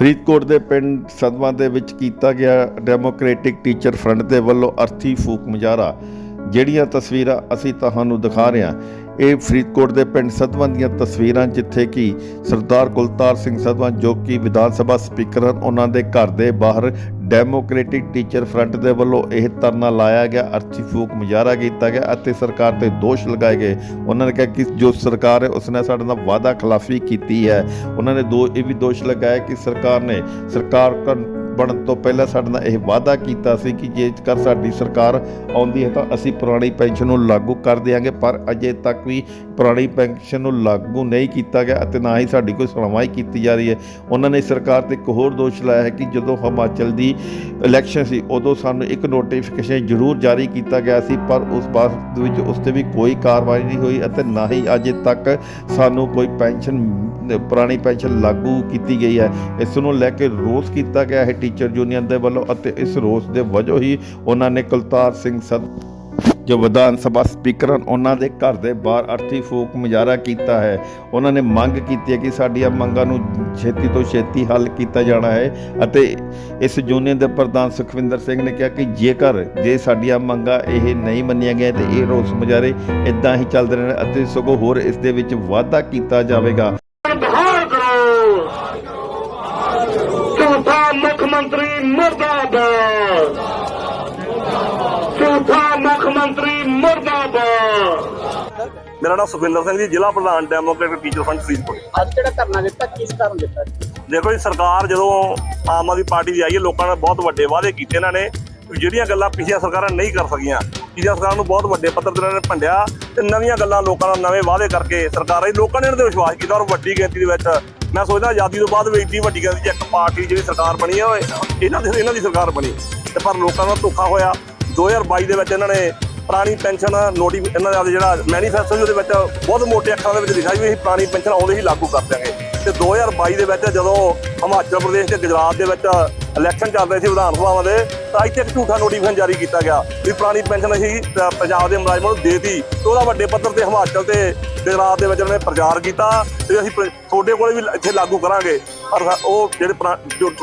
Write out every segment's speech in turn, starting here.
ਫਰੀਦਕੋਟ ਦੇ ਪਿੰਡ ਸਦਵਾਂ ਦੇ ਵਿੱਚ ਕੀਤਾ ਗਿਆ ਡੈਮੋਕ੍ਰੈਟਿਕ ਟੀਚਰ ਫਰੰਟ ਦੇ ਵੱਲੋਂ ਅਰਥੀ ਫੂਕ ਮੁਜ਼ਾਹਰਾ। ਜਿਹੜੀਆਂ ਤਸਵੀਰਾਂ ਅਸੀਂ ਤੁਹਾਨੂੰ ਦਿਖਾ ਰਹੇ ਹਾਂ, ਇਹ ਫਰੀਦਕੋਟ ਦੇ ਪਿੰਡ ਸਦਵਾਂ ਦੀਆਂ ਤਸਵੀਰਾਂ, ਜਿੱਥੇ ਕਿ ਸਰਦਾਰ ਕੁਲਤਾਰ ਸਿੰਘ ਸਦਵਾਂ ਜੋ ਕਿ ਵਿਧਾਨ ਸਭਾ ਸਪੀਕਰ ਹਨ, ਉਹਨਾਂ ਦੇ ਘਰ ਦੇ ਬਾਹਰ ਡੈਮੋਕ੍ਰੈਟਿਕ ਟੀਚਰ ਫਰੰਟ ਦੇ ਵੱਲੋਂ ਇਹ ਧਰਨਾ ਲਾਇਆ ਗਿਆ, ਅਰਥੀ ਫੂਕ ਮੁਜ਼ਾਹਰਾ ਕੀਤਾ ਗਿਆ ਅਤੇ ਸਰਕਾਰ ਤੇ ਦੋਸ਼ ਲਗਾਏ ਗਏ। ਉਹਨਾਂ ਨੇ ਕਿਹਾ ਕਿ ਜੋ ਸਰਕਾਰ ਹੈ, ਉਸਨੇ ਸਾਡੇ ਨਾਲ ਵਾਅਦਾ ਖਿਲਾਫੀ ਕੀਤੀ ਹੈ। ਉਹਨਾਂ ਨੇ ਦੋ, ਇਹ ਵੀ ਦੋਸ਼ ਲਗਾਇਆ ਕਿ ਸਰਕਾਰ ਨੇ ਸਰਕਾਰ ਬਣਨ ਤੋਂ ਪਹਿਲਾਂ ਸਾਡੇ ਨਾਲ ਇਹ ਵਾਅਦਾ ਕੀਤਾ ਸੀ ਕਿ ਜੇਕਰ ਸਾਡੀ ਸਰਕਾਰ ਆਉਂਦੀ ਹੈ ਤਾਂ ਅਸੀਂ ਪੁਰਾਣੀ ਪੈਨਸ਼ਨ ਨੂੰ ਲਾਗੂ ਕਰ ਦਿਆਂਗੇ, ਪਰ ਅਜੇ ਤੱਕ ਵੀ ਪੁਰਾਣੀ ਪੈਨਸ਼ਨ ਨੂੰ ਲਾਗੂ ਨਹੀਂ ਕੀਤਾ ਗਿਆ ਅਤੇ ਨਾ ਹੀ ਸਾਡੀ ਕੋਈ ਸੁਣਵਾਈ ਕੀਤੀ ਜਾ ਰਹੀ ਹੈ। ਉਹਨਾਂ ਨੇ ਸਰਕਾਰ ਤੇ ਇੱਕ ਹੋਰ ਦੋਸ਼ ਲਾਇਆ ਹੈ ਕਿ ਜਦੋਂ ਹਿਮਾਚਲ ਦੀ ਇਲੈਕਸ਼ਨ ਸੀ, ਉਦੋਂ ਸਾਨੂੰ ਇੱਕ ਨੋਟੀਫਿਕੇਸ਼ਨ ਜ਼ਰੂਰ ਜਾਰੀ ਕੀਤਾ ਗਿਆ ਸੀ, ਪਰ ਉਸ ਬਾਅਦ ਵਿੱਚ ਉਸ ਤੇ ਵੀ ਕੋਈ ਕਾਰਵਾਈ ਨਹੀਂ ਹੋਈ ਅਤੇ ਨਾ ਹੀ ਅਜੇ ਤੱਕ ਸਾਨੂੰ ਕੋਈ ਪੈਨਸ਼ਨ, ਪੁਰਾਣੀ ਪੈਨਸ਼ਨ ਲਾਗੂ ਕੀਤੀ ਗਈ ਹੈ। ਇਸ ਨੂੰ ਲੈ ਕੇ ਰੋਸ ਕੀਤਾ ਗਿਆ ਹੈ। ਟੀਚਰ ਯੂਨੀਅਨ ਦੇ ਵੱਲੋਂ ਅਤੇ ਇਸ ਰੋਸ ਦੇ ਵਜੋਂ ਹੀ ਉਹਨਾਂ ਨੇ ਕੁਲਤਾਰ ਸਿੰਘ ਸਦ ਜੋ ਵਿਧਾਨ ਸਭਾ ਸਪੀਕਰ ਹਨ, ਉਹਨਾਂ ਦੇ ਘਰ ਦੇ ਬਾਹਰ ਅਰਥੀ ਫੂਕ ਮੁਜ਼ਾਹਰਾ ਕੀਤਾ ਹੈ। ਉਹਨਾਂ ਨੇ ਮੰਗ ਕੀਤੀ ਹੈ ਕਿ ਸਾਡੀਆਂ ਮੰਗਾਂ ਨੂੰ ਛੇਤੀ ਤੋਂ ਛੇਤੀ ਹੱਲ ਕੀਤਾ ਜਾਣਾ ਹੈ ਅਤੇ ਇਸ ਯੂਨੀਅਨ ਦੇ ਪ੍ਰਧਾਨ ਸੁਖਵਿੰਦਰ ਸਿੰਘ ਨੇ ਕਿਹਾ ਕਿ ਜੇਕਰ, ਜੇ ਸਾਡੀਆਂ ਮੰਗਾਂ ਇਹ ਨਹੀਂ ਮੰਨੀਆਂ ਗਈਆਂ ਤੇ ਇਹ ਰੋਸ ਮੁਜ਼ਾਹਰੇ ਇਦਾਂ ਹੀ ਚੱਲਦੇ ਰਹਿਣ ਅਤੇ ਸਗੋਂ ਹੋਰ ਇਸ ਦੇ ਵਿੱਚ ਵਾਧਾ ਕੀਤਾ ਜਾਵੇਗਾ ਬਿਹਾਰ ਕਰੋ ਝੂਠਾ ਮੁੱਖ ਮੰਤਰੀ ਮੁਰਦਾਬਾਦ। ਝੂਠਾ ਮੁੱਖ ਮੰਤਰੀ ਮੁਰਦਾਬਾਦ। ਮੇਰਾ ਨਾਮ ਸੁਖਵਿੰਦਰ ਸਿੰਘ ਜੀ ਜ਼ਿਲ੍ਹਾ ਪ੍ਰਧਾਨ ਡੈਮੋਕ੍ਰੈਟਿਕ ਟੀਚਰ ਫਰੰਟ ਫਰੀਦਕੋਟ ਅੱਜ ਜਿਹੜਾ ਧਰਨਾ ਦਿੱਤਾ? ਕਿਸ ਕਾਰਨ ਦਿੱਤਾ? ਦੇਖੋ ਜੀ ਸਰਕਾਰ ਜਦੋਂ ਆਮ ਆਦਮੀ ਪਾਰਟੀ ਦੀ ਆਈ ਹੈ ਲੋਕਾਂ ਨੇ ਬਹੁਤ ਵੱਡੇ ਵਾਅਦੇ ਕੀਤੇ ਇਹਨਾਂ ਨੇ ਜਿਹੜੀਆਂ ਗੱਲਾਂ ਪਿਛਲੀਆਂ ਸਰਕਾਰਾਂ ਨਹੀਂ ਕਰ ਸਕੀਆਂ ਪਿਛਲੀਆਂ ਸਰਕਾਰਾਂ ਨੂੰ ਬਹੁਤ ਵੱਡੇ ਪੱਧਰ ਤੇ ਨੇ ਭੰਡਿਆ ਤੇ ਨਵੀਆਂ ਗੱਲਾਂ ਲੋਕਾਂ ਨਾਲ ਨਵੇਂ ਵਾਅਦੇ ਕਰਕੇ ਸਰਕਾਰਾਂ ਹੀ ਲੋਕਾਂ ਨੇ ਇਹਨਾਂ ਤੇ ਵਿਸ਼ਵਾਸ ਕੀਤਾ ਔਰ ਵੱਡੀ ਗਿਣਤੀ ਦੇ ਵਿੱਚ ਮੈਂ ਸੋਚਦਾ ਆਜ਼ਾਦੀ ਤੋਂ ਬਾਅਦ ਵੀ ਇੰਨੀ ਵੱਡੀ ਗੱਲ 'ਚ ਇੱਕ ਪਾਰਟੀ ਜਿਹੜੀ ਸਰਕਾਰ ਬਣੀ ਹੈ ਇਹਨਾਂ ਦੀ ਇਹਨਾਂ ਦੀ ਸਰਕਾਰ ਬਣੀ। ਤੇ ਪਰ ਲੋਕਾਂ ਦਾ ਧੋਖਾ ਹੋਇਆ। 2022 ਦੇ ਵਿੱਚ ਇਹਨਾਂ ਨੇ ਪੁਰਾਣੀ ਪੈਨਸ਼ਨ ਨੋਟੀ ਇਹਨਾਂ ਦਾ ਜਿਹੜਾ ਮੈਨੀਫੈਸਟੋ ਉਹਦੇ ਵਿੱਚ ਬਹੁਤ ਮੋਟੇ ਅੱਖਰਾਂ ਦੇ ਵਿੱਚ ਲਿਖਿਆ ਵੀ ਅਸੀਂ ਪੁਰਾਣੀ ਪੈਨਸ਼ਨ ਆਉਂਦੇ ਹੀ ਲਾਗੂ ਕਰ ਦਿਆਂਗੇ। ਤੇ 2022 ਦੇ ਵਿੱਚ ਜਦੋਂ ਹਿਮਾਚਲ ਪ੍ਰਦੇਸ਼ ਤੇ ਗੁਜਰਾਤ ਦੇ ਵਿੱਚ ਇਲੈਕਸ਼ਨ ਚੱਲ ਰਹੇ ਸੀ ਵਿਧਾਨ ਸਭਾਵਾਂ ਦੇ, ਤਾਂ ਇੱਥੇ ਇੱਕ ਝੂਠਾ ਨੋਟੀਫਿਕੇਸ਼ਨ ਜਾਰੀ ਕੀਤਾ ਗਿਆ ਵੀ ਪੁਰਾਣੀ ਪੈਨਸ਼ਨ ਅਸੀਂ ਪੰਜਾਬ ਦੇ ਮੁਲਾਜ਼ਮਾਂ ਨੂੰ ਦੇਤੀ। ਤੇ ਉਹਦਾ ਵੱਡੇ ਪੱਧਰ ਤੇ ਹਿਮਾਚਲ ਤੇ ਗੁਜਰਾਤ ਦੇ ਵਿੱਚ ਉਹਨਾਂ ਨੇ ਪ੍ਰਚਾਰ ਕੀਤਾ ਤੇ ਅਸੀਂ ਤੁਹਾਡੇ ਕੋਲੇ ਵੀ ਇੱਥੇ ਲਾਗੂ ਕਰਾਂਗੇ। ਪਰ ਉਹ ਜਿਹੜੇ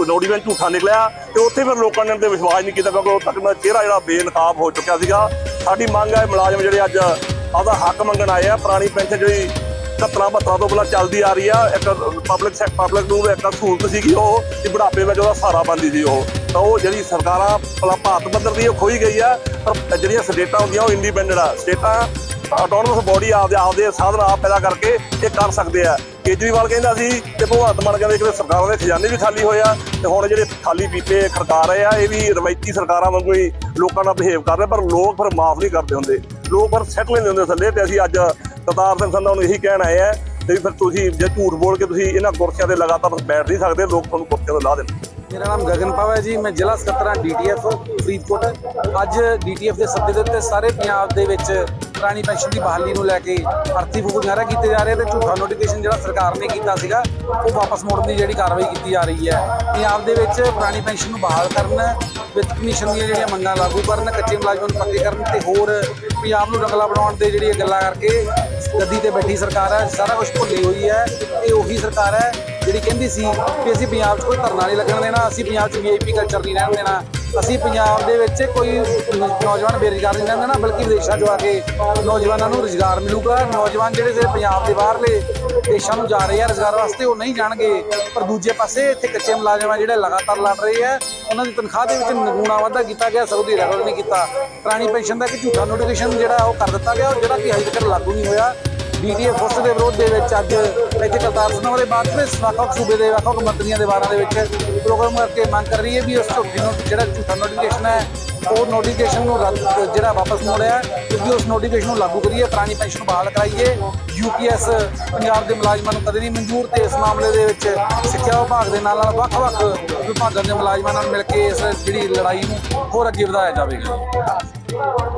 ਨੋਟੀਫਿਕੇਸ਼ਨ ਝੂਠਾ ਨਿਕਲਿਆ ਤੇ ਉੱਥੇ ਫਿਰ ਲੋਕਾਂ ਨੇ ਤੇ ਵਿਸ਼ਵਾਸ ਨਹੀਂ ਕੀਤਾ ਕਿਉਂਕਿ ਉਦੋਂ ਤੱਕ ਦਾ ਚਿਹਰਾ ਜਿਹੜਾ ਬੇਨਕਾਬ ਹੋ ਚੁੱਕਿਆ ਸੀਗਾ। ਸਾਡੀ ਮੰਗ ਹੈ ਮੁਲਾਜ਼ਮ ਜਿਹੜੇ ਅੱਜ ਆਪਦਾ ਹੱਕ ਮੰਗਣ ਆਏ ਆ, ਪੁਰਾਣੀ ਪੈਨਸ਼ਨ ਜਿਹੜੀ 70 72 ਤੋਂ ਪਹਿਲਾਂ ਚੱਲਦੀ ਆ ਰਹੀ ਆ, ਇੱਕ ਪਬਲਿਕ ਪਬਲਿਕ ਨੂੰ ਇੱਕ ਸਹੂਲਤ ਸੀਗੀ ਉਹ, ਕਿ ਬੁਢਾਪੇ ਵਿੱਚ ਉਹਦਾ ਸਹਾਰਾ ਬਣਦੀ ਸੀ ਉਹ। ਤਾਂ ਉਹ ਜਿਹੜੀ ਸਰਕਾਰਾਂ, ਭਲਾ ਭਾਰਤ ਪੱਧਰ ਦੀ ਉਹ ਖੋਈ ਗਈ ਆ, ਪਰ ਜਿਹੜੀਆਂ ਸਟੇਟਾਂ ਹੁੰਦੀਆਂ ਉਹ ਇੰਡੀਪੈਂਡੈਂਟ ਆ। ਸਟੇਟਾਂ ਆਟੋਨਮਸ ਬੋਡੀ ਆਪਦੇ ਆਪਦੇ ਸਾਧਨ ਆਪ ਪੈਦਾ ਕਰਕੇ ਇਹ ਕਰ ਸਕਦੇ ਆ। ਕੇਜਰੀਵਾਲ ਕਹਿੰਦਾ ਸੀ ਤੇ ਭਗਵੰਤ ਮਾਨ ਕਹਿੰਦੇ ਕਿ ਸਰਕਾਰਾਂ ਦੇ ਖਜ਼ਾਨੇ ਵੀ ਖਾਲੀ ਹੋਏ ਆ ਤੇ ਹੁਣ ਜਿਹੜੇ ਖਾਲੀ ਪੀਪੇ ਖੜਕਾ ਰਹੇ ਆ, ਇਹ ਵੀ ਰਵਾਇਤੀ ਸਰਕਾਰਾਂ ਵਾਂਗੂ ਹੀ ਲੋਕਾਂ ਨਾਲ ਬਿਹੇਵ ਕਰ ਰਹੇ ਪਰ ਲੋਕ ਫਿਰ ਮਾਫ ਨਹੀਂ ਕਰਦੇ ਹੁੰਦੇ। ਲੋਕ ਪਰ ਸੈਟਲ ਨਹੀਂ ਹੁੰਦੇ ਥੱਲੇ ਤੇ ਅਸੀਂ ਅੱਜ ਕਰਤਾਰ ਸਿੰਘ ਸੰਧਾ ਨੂੰ ਇਹੀ ਕਹਿਣ ਆਏ ਆ ਤੇ ਫਿਰ ਤੁਸੀਂ ਜੇ ਝੂਠ ਬੋਲ ਕੇ ਤੁਸੀਂ ਇਹਨਾਂ ਕੁਰਸੀਆਂ ਤੇ ਲਗਾਤਾਰ ਬੈਠ ਨਹੀਂ ਸਕਦੇ, ਲੋਕ ਤੁਹਾਨੂੰ ਕੁਰਸੀਆਂ ਤੋਂ ਲਾ ਦੇਣ। ਮੇਰਾ ਨਾਮ ਗਗਨ ਪਾਵਾ ਹੈ ਜੀ, ਮੈਂ ਜ਼ਿਲ੍ਹਾ ਸਕੱਤਰ ਹਾਂ ਡੀਟੀਐਫ ਫਰੀਦਕੋਟ। ਅੱਜ ਡੀਟੀਐਫ ਦੇ ਸੱਦੇ ਦੇ ਉੱਤੇ ਸਾਰੇ ਪੰਜਾਬ ਦੇ ਵਿੱਚ ਪੁਰਾਣੀ ਪੈਨਸ਼ਨ ਦੀ ਬਹਾਲੀ ਨੂੰ ਲੈ ਕੇ ਅਰਥੀ ਫੂਕ ਮੁਜ਼ਾਹਰਾ ਕੀਤੇ ਜਾ ਰਹੇ ਤੇ ਝੂਠਾ ਨੋਟੀਫਿਕੇਸ਼ਨ ਜਿਹੜਾ ਸਰਕਾਰ ਨੇ ਕੀਤਾ ਸੀਗਾ, ਉਹ ਵਾਪਸ ਮੋੜਨ ਦੀ ਜਿਹੜੀ ਕਾਰਵਾਈ ਕੀਤੀ ਜਾ ਰਹੀ ਹੈ। ਪੰਜਾਬ ਦੇ ਵਿੱਚ ਪੁਰਾਣੀ ਪੈਨਸ਼ਨ ਨੂੰ ਬਹਾਲ ਕਰਨ, ਵਿੱਤ ਕਮਿਸ਼ਨ ਦੀਆਂ ਜਿਹੜੀਆਂ ਮੰਗਾਂ ਲਾਗੂ ਕਰਨ, ਕੱਚੇ ਮੁਲਾਜ਼ਮਾਂ ਨੂੰ ਪੱਕੇ ਕਰਨ ਤੇ ਹੋਰ ਪੰਜਾਬ ਨੂੰ ਰੰਗਲਾ ਬਣਾਉਣ ਦੇ ਜਿਹੜੀਆਂ ਗੱਲਾਂ ਕਰਕੇ ਗੱਦੀ ਤੇ ਬੈਠੀ ਸਰਕਾਰ ਹੈ, ਸਾਰਾ ਕੁਝ ਭੁੱਲੀ ਹੋਈ ਹੈ। ਇਹ ਉਹੀ ਸਰਕਾਰ ਹੈ ਜਿਹੜੀ ਕਹਿੰਦੀ ਸੀ ਕਿ ਅਸੀਂ ਪੰਜਾਬ 'ਚ ਕੋਈ ਧਰਨਾ ਨਹੀਂ ਲੱਗਣ ਦੇਣਾ, ਅਸੀਂ ਪੰਜਾਬ 'ਚ ਵੀਆਈਪੀ ਕਲਚਰ ਨਹੀਂ ਰਹਿਣ ਦੇਣਾ। ਅਸੀਂ ਪੰਜਾਬ ਦੇ ਵਿੱਚ ਕੋਈ ਨੌਜਵਾਨ ਬੇਰੁਜ਼ਗਾਰ ਨਹੀਂ ਰਹਿਣ ਨਾ, ਬਲਕਿ ਵਿਦੇਸ਼ਾਂ 'ਚੋਂ ਆ ਕੇ ਨੌਜਵਾਨਾਂ ਨੂੰ ਰੁਜ਼ਗਾਰ ਮਿਲੂਗਾ। ਨੌਜਵਾਨ ਜਿਹੜੇ ਜਿਹੜੇ ਪੰਜਾਬ ਦੇ ਬਾਹਰਲੇ ਦੇਸ਼ਾਂ ਨੂੰ ਜਾ ਰਹੇ ਆ ਰੁਜ਼ਗਾਰ ਵਾਸਤੇ, ਉਹ ਨਹੀਂ ਜਾਣਗੇ। ਪਰ ਦੂਜੇ ਪਾਸੇ ਇੱਥੇ ਕੱਚੇ ਮੁਲਾਜ਼ਮ ਆ ਜਿਹੜੇ ਲਗਾਤਾਰ ਲੜ ਰਹੇ ਆ, ਉਹਨਾਂ ਦੀ ਤਨਖਾਹ ਦੇ ਵਿੱਚ ਨਿਗੂਣਾ ਵਾਧਾ ਕੀਤਾ ਗਿਆ ਸਾਊਦੀ ਅਰਬ ਨੇ ਕੀਤਾ। ਪੁਰਾਣੀ ਪੈਨਸ਼ਨ ਦਾ ਇੱਕ ਝੂਠਾ ਨੋਟੀਫਿਕੇਸ਼ਨ ਜਿਹੜਾ ਉਹ ਕਰ ਦਿੱਤਾ ਗਿਆ ਜਿਹੜਾ ਕਿ ਹਜੇ ਤੱਕ ਲਾਗੂ ਨਹੀਂ ਹੋਇਆ। ਡੀਡੀਏ ਫੋਰਸ ਦੇ ਵਿਰੋਧ ਦੇ ਵਿੱਚ ਅੱਜ ਇੱਥੇ ਕਰਤਾਰ ਸਿੰਘ ਵਾਲੇ ਬਾਅਦ ਵਿੱਚ ਵੱਖ-ਵੱਖ ਸੂਬੇ ਦੇ ਵੱਖ-ਵੱਖ ਮੰਤਰੀਆਂ ਦੇ ਬਾਰਾਂ ਦੇ ਵਿੱਚ ਪ੍ਰੋਗਰਾਮ ਕਰਕੇ ਮੰਗ ਕਰ ਰਹੀ ਹੈ ਵੀ ਉਸ ਝੂਠੀ ਨੋਟ ਜਿਹੜਾ ਝੂਠਾ ਨੋਟੀਫਿਕੇਸ਼ਨ ਹੈ, ਉਹ ਨੋਟੀਫਿਕੇਸ਼ਨ ਨੂੰ ਰੱਦ ਜਿਹੜਾ ਵਾਪਸ ਮੋੜਿਆ ਕਿਉਂਕਿ ਉਸ ਨੋਟੀਫਿਕੇਸ਼ਨ ਨੂੰ ਲਾਗੂ ਕਰੀਏ, ਪੁਰਾਣੀ ਪੈਨਸ਼ਨ ਨੂੰ ਬਹਾਲ ਕਰਾਈਏ ਯੂਪੀਐਸ ਪੰਜਾਬ ਦੇ ਮੁਲਾਜ਼ਮਾਂ ਨੂੰ ਕਦੇ ਨਹੀਂ ਮਨਜ਼ੂਰ ਤੇ ਇਸ ਮਾਮਲੇ ਦੇ ਵਿੱਚ ਸਿੱਖਿਆ ਵਿਭਾਗ ਦੇ ਨਾਲ ਨਾਲ ਵੱਖ-ਵੱਖ ਵਿਭਾਗਾਂ ਦੇ ਮੁਲਾਜ਼ਮਾਂ ਨਾਲ ਮਿਲ ਕੇ ਇਸ ਜਿਹੜੀ ਲੜਾਈ ਨੂੰ ਹੋਰ ਅੱਗੇ ਵਧਾਇਆ ਜਾਵੇਗਾ।